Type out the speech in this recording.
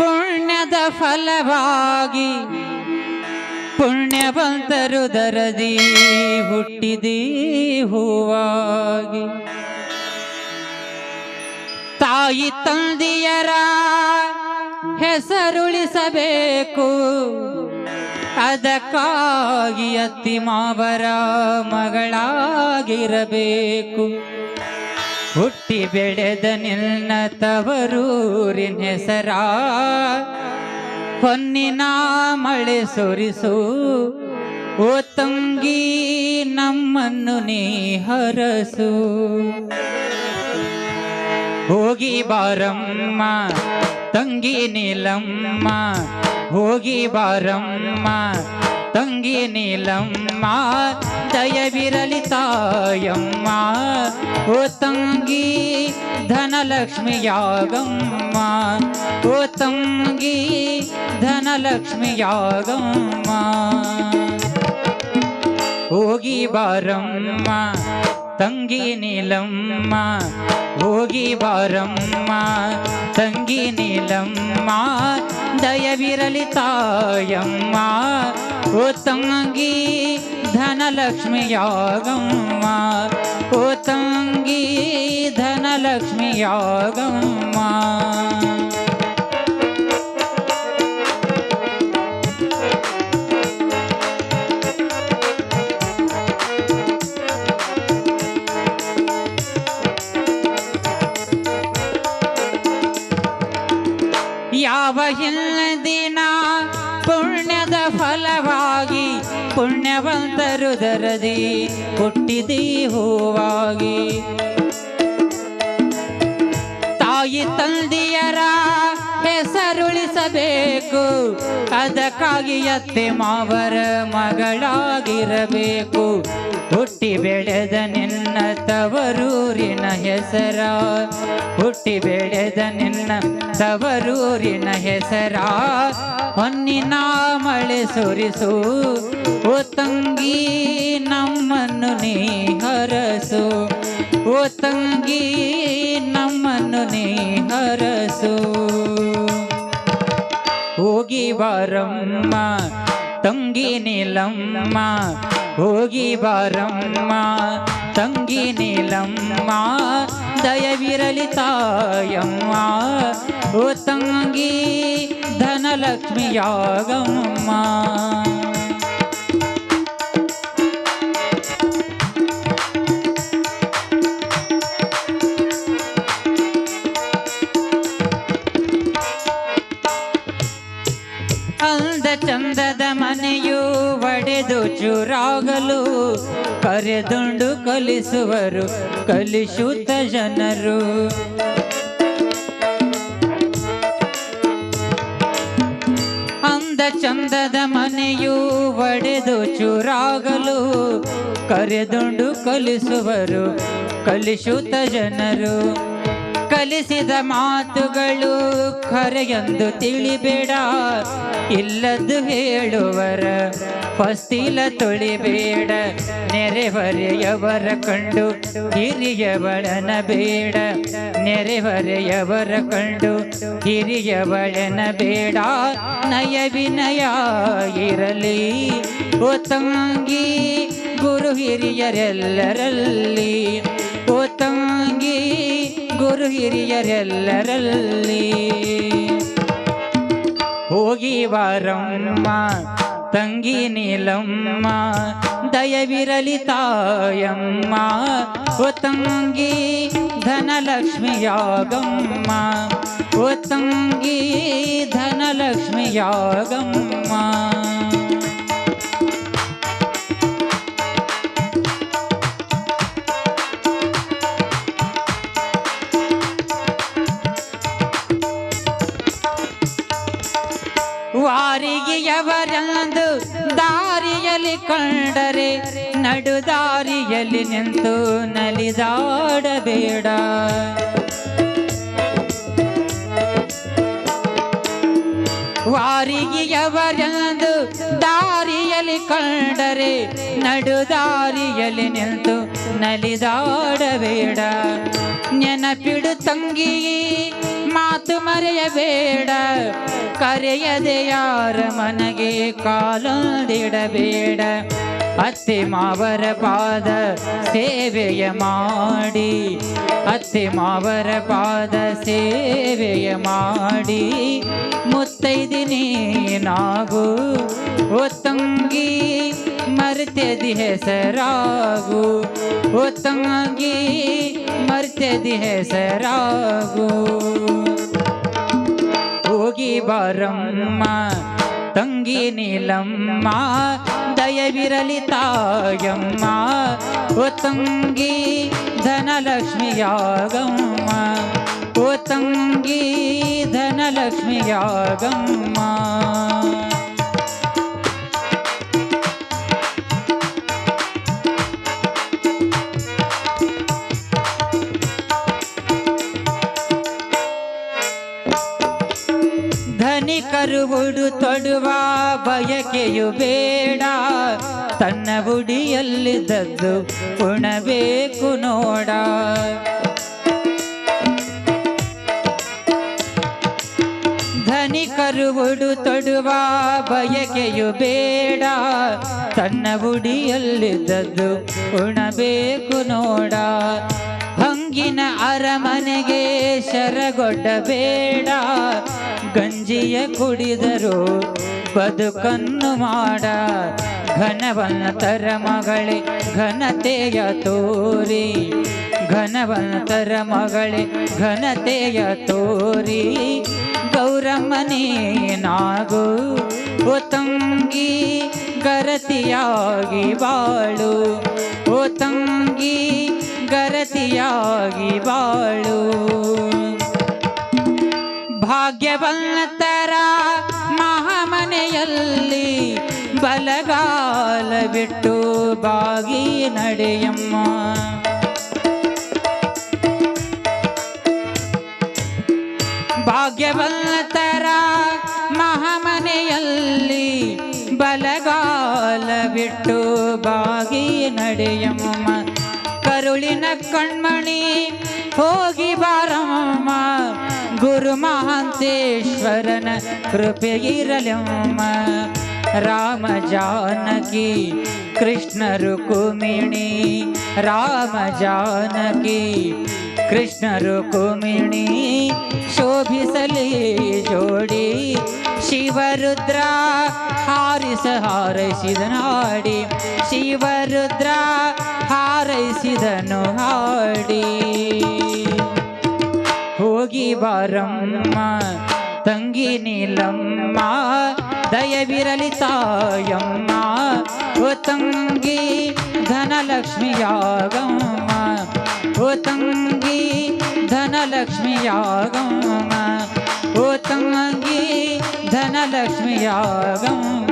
ಪುಣ್ಯದ ಫಲವಾಗಿ ಪುಣ್ಯವಂತರು ದರದಿ ಹುಟ್ಟಿದಿ ಹೂವಾಗಿ. ತಾಯಿ ತಂದೆಯರ ಹೆಸರುಳಿಸಬೇಕು. ಅದಕ್ಕಾಗಿ ಅತ್ತಿ ಮಾವರ ಮಗಳಾಗಿರಬೇಕು. ಹುಟ್ಟಿ ಬೆಳೆದ ನಿನ್ನ ತವರೂರಿನ ಹೆಸರ. ಹೊನ್ನಿನ ಮಳೆ ಸುರಿಸು, ಓ ತಂಗಿ, ನಮ್ಮನ್ನು ನೀ ಹರಸು. ಹೋಗಿ ಬಾರಮ್ಮ, ತಂಗಿ ನೀಲಮ್ಮ, ಹೋಗಿ ಬಾರಮ್ಮ ತಂಗಿ ನೀಲಮ್ಮ, ದಯವಿರಲಿ ತಾಯಮ್ಮ. ಓ ತಂಗಿ ಧನಲಕ್ಷ್ಮಿಯಾಗಮ್ಮ. ಓ ತಂಗಿ ಧನಲಕ್ಷ್ಮಿಯಾಗಮ್ಮ. ಹೋಗಿ ಬಾರಮ್ಮ, ತಂಗಿ ನೀಲಮ್ಮ. ಹೋಗಿ ಬಾರಮ್ಮ, ತಂಗಿ ನೀಲಮ್ಮ. ದಯವಿರಲಿ ತಾಯಮ್ಮ. ಓ ತಂಗಿ ಧನಲಕ್ಷ್ಮಿಯಾಗಮ್ಮ ಓ ತಂಗಿ ಧನಲಕ್ಷ್ಮಿಯಾಗಮ್ಮ ಫಲವಾಗಿ ಪುಣ್ಯವಂತರು ದರದಿ ಹುಟ್ಟಿದಿ ಹೂವಾಗಿ. ತಾಯಿ ತಂದೆಯರ ಹೆಸರುಳಿಸಬೇಕು ಅದಕ್ಕಾಗಿ ಅತ್ತೆ ಮಾವರ ಮಗಳಾಗಿರಬೇಕು. ಹುಟ್ಟಿ ಬೆಳೆದ ನಿನ್ನ ತವರೂರಿನ ಹೆಸರ. ಹುಟ್ಟಿ ಬೆಳೆದ ನಿನ್ನ ತವರೂರಿನ ಹೆಸರ. ಹೊನ್ನಿನ ಮಳೆ ಸುರಿಸು, ಓ ತಂಗಿ ನಮ್ಮನ್ನು ನೀ ಹರಸು. ಓ ತಂಗಿ ನಮ್ಮನ್ನು ನೀ ಹರಸು. ಬಾರಮ್ಮ ತಂಗಿ ನೀಲಮ್ಮ ಹೋಗಿ ಬಾರಮ್ಮ ತಂಗಿ ನೀಲಮ್ಮ ದಯವಿರಲಿ ತಾಯಮ್ಮ ಓ ತಂಗಿ ಧನಲಕ್ಷ್ಮಿಯಾಗಮ್ಮ. ಕರೆದುಂಡು ಕಲಿಸುವರು, ಕಲಿಸುತ್ತ ಜನರು. ಅಂದ ಚಂದದ ಮನೆಯು ಒಡೆದು ಚೂರಾಗಲು ಕರೆದುಂಡು ಕಲಿಸುವರು, ಕಲಿಸುತ್ತ ಜನರು. ಕಲಿಸಿದ ಮಾತುಗಳು ಖರೆಯೆಂದು ತಿಳಿಬೇಡ, ಇಲ್ಲದ್ದು ಹೇಳುವರ ಫಸ್ತಿಲ ತೊಳಿಬೇಡ ನೆರೆಹೊರೆಯವರ ಕಂಡು ಹಿರಿಯವಳನ ಬೇಡ. ನೆರೆಹೊರೆಯವರ ಕಂಡು ಹಿರಿಯವಳನ ಬೇಡ. ನಯ ವಿನಯ ಇರಲಿ ಓ ತಂಗಿ ಗುರು ಹಿರಿಯರೆಲ್ಲರಲ್ಲಿ. ಓ ಗುರು ಹಿರಿಯರೆಲ್ಲರಲ್ಲಿ. ಹೋಗಿ ವಾರಮ್ಮ ತಂಗಿ ನೀಲಮ್ಮ ದಯವಿರಲಿ ತಾಯಮ್ಮ ಓ ತಂಗಿ ಧನಲಕ್ಷ್ಮಿಯಾಗಮ್ಮ ಓ ತಂಗಿ ಧನಲಕ್ಷ್ಮಿಯಾಗಮ್ಮ ಕಂಡರೆ ನಡು ದಾರಿಯಲ್ಲಿ ನಿಂತು ನಲಿದಾಡಬೇಡ. ವಾರಿಗೆಯವರಂದು ಕಂಡರೆ ನಡುದಾರಿಯಲ್ಲಿ ನಿಂತು ನಲಿದಾಡಬೇಡ. ನೆನಪಿಡು ತಂಗಿ ಮಾತು ಮರೆಯಬೇಡ. ಕರೆಯದೆ ಯಾರ ಮನೆಗೆ ಕಾಲೊಂದಿಡಬೇಡ. ಅತ್ತೆ ಮಾವರ ಪಾದ ಸೇವೆಯ ಮಾಡಿ ಅತ್ತೆ ಮಾವರ ಪಾದ ಸೇವೆಯ ಮಾಡಿ, ಮುತ್ತೈದಿನಿ ನಾವು ಓ ತಂಗಿ ಮರ್ತ್ಯದಿ ಹೆಸರಾಗು ಒತ್ತಂಗಿ ತಂಗಿ ಮರ್ತ್ಯದಿ ಹೆಸರಾಗು. ಹೋಗಿ ಬಾರಮ್ಮ, ತಂಗಿ ನೀಲಮ್ಮ ದಯವಿರಲಿ ತಾಯಮ್ಮ ಓ ತಂಗಿ ಧನಲಕ್ಷ್ಮಿಯಾಗಮ್ಮ ಓ ತಂಗಿ ಧನಲಕ್ಷ್ಮಿಯಾಗಮ್ಮ. ಧನಿಕರು ಕರುವುಡು ತೊಡುವ ಬಯಕೆಯು ಬೇಡ. ತನ್ನ ಉಡಿಯಲ್ಲಿದ್ದದ್ದು ಉಣಬೇಕು ನೋಡ. ಧನಿಕರು ಉಡು ತೊಡುವ ಬಯಕೆಯು ಬೇಡ. ತನ್ನ ಉಡಿಯಲ್ಲಿದ್ದದ್ದು ಉಣಬೇಕು ನೋಡ. ಹಂಗಿನ ಅರಮನೆಗೆ ಶರಗೊಡ್ಡಬೇಡ ಗಂಜಿಯ ಕುಡಿದರು. ಬದುಕನ್ನು ಮಾಡ. ಘನವನ್ನ ತರ ಮಗಳೇ, ಘನತೆಯ ತೋರಿ. ಘನವಂತರ ಮಗಳೇ, ಘನತೆಯ ತೋರಿ. ಗೌರಮ್ಮನೇ ನಾಗು ಓತಂಗಿ ತಂಗಿ ಗರತಿಯಾಗಿ ಬಾಳು. ಓತಂಗಿ ತಂಗಿ ಗರತಿಯಾಗಿ ಬಾಳು. ಭಾಗ್ಯವಂತರ ಮಹಾಮನೆಯಲ್ಲಿ ಬಲಗಾಲ ಬಿಟ್ಟು ಬಾಗಿ ನಡೆಯಮ್ಮ. ಭಾಗ್ಯವಂತರ ಮಹಾಮನೆಯಲ್ಲಿ ಬಲಗಾಲ ಬಿಟ್ಟು ಬಾಗಿ ನಡೆಯಮ್ಮ. ಕರುಳಿನ ಕಣ್ಮಣಿ ಹೋಗಿ ಬಾರಮ್ಮ ಗುರು ಮಹಾಂತೇಶ್ವರನ ಕೃಪೆಗಿರಲಮ್ಮ ರಾಮ ಜಾನಕಿ, ಕೃಷ್ಣ ರುಕುಮಿಣಿ. ರಾಮ ಜಾನಕಿ, ಕೃಷ್ಣ ರುಕುಮಿಣಿ. ಶೋಭಿಸಲಿ, ಜೋಡಿ. ಶಿವರುದ್ರ ಹಾರಿಸ ಹಾರೈಸಿದನು ಹಾಡಿ ಶಿವರುದ್ರ ಹಾರೈಸಿದನು ಹಾಡಿ. ಹೋಗಿ ಬಾರಮ್ಮ ತಂಗಿ ನೀಲಮ್ಮ ದಯವಿರಲಿ ತಾಯಮ್ಮ ಓ ತಂಗಿ ಧನಲಕ್ಷ್ಮಿಯಾಗಮ್ಮ ಓ ತಂಗಿ ಧನಲಕ್ಷ್ಮಿಯಾಗಮ್ಮ ಓ ತಂಗಿ ಧನಲಕ್ಷ್ಮಿಯಾಗಮ್ಮ